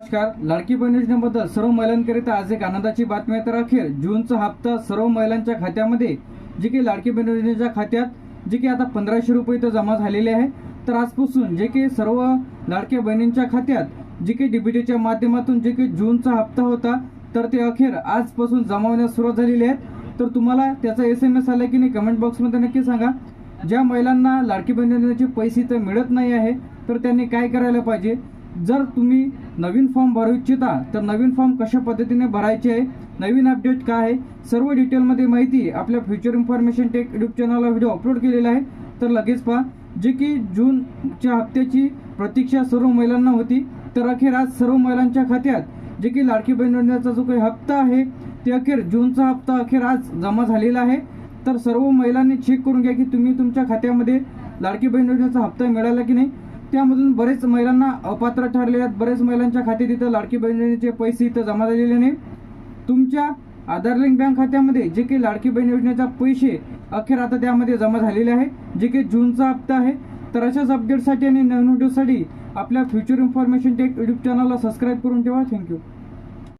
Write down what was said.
नमस्कार. लाडकी बहीण योजनेबद्दल सर्व महिलांकरिता आज एक आनंदाची बातमी आहे. तर अखेर जूनचा हप्ता सर्व महिलांच्या खात्यामध्ये जे की लाडकी बहीण योजनेच्या खात्यात जे की आता पंधराशे रुपये इथं जमा झालेले आहे. तर आजपासून जे की सर्व लाडक्या बहिणींच्या खात्यात जे की डीबीटीच्या माध्यमातून जे की जूनचा हप्ता होता तर ते अखेर आजपासून जमा होण्यास सुरुवात झालेली आहे. तर तुम्हाला त्याचा एस एम एस आला की नाही कमेंट बॉक्समध्ये नक्की सांगा. ज्या महिलांना लाडकी बहीण योजनेचे पैसे तर मिळत नाही आहे तर त्यांनी काय करायला पाहिजे? जर तुम्ही नवीन फॉर्म भरू इच्छिता तर नवीन फॉर्म कशा पद्धतीने भरायचे आहे नवीन अपडेट काय आहे सर्व डिटेलमध्ये माहिती आपल्या फ्युचर इन्फॉर्मेशन टेक यूट्यूब चॅनलला व्हिडिओ अपलोड केलेला आहे. तर लगेच पहा जे की जूनच्या हप्त्याची प्रतीक्षा सर्व महिलांना होती तर अखेर आज सर्व महिलांच्या खात्यात जे की लाडकी बहीण योजनेचा जो काही हप्ता आहे ते अखेर जूनचा हप्ता अखेर आज जमा झालेला आहे. तर सर्व महिलांनी चेक करून घ्या की तुम्ही तुमच्या खात्यामध्ये लाडकी बहीण योजनेचा हप्ता मिळाला की नाही. त्यामधून बरेच महिलांना अपात्र ठरलेले आहेत. बरेच महिलांच्या खात्यात इथं लाडकी बहिणीचे योजनेचे पैसे इथं जमा झालेले नाही. तुमच्या आधार लिंक बँक खात्यामध्ये जे काही लाडकी बहीण योजनेचा पैसे अखेर आता त्यामध्ये जमा झालेले आहे. जे की जूनचा हप्ता आहे तर अशाच अपडेटसाठी आणि नवीन व्हिडिओसाठी आपल्या फ्युचर इन्फॉर्मेशन टेक यूट्यूब चॅनलला सबस्क्राईब करून ठेवा. Thank you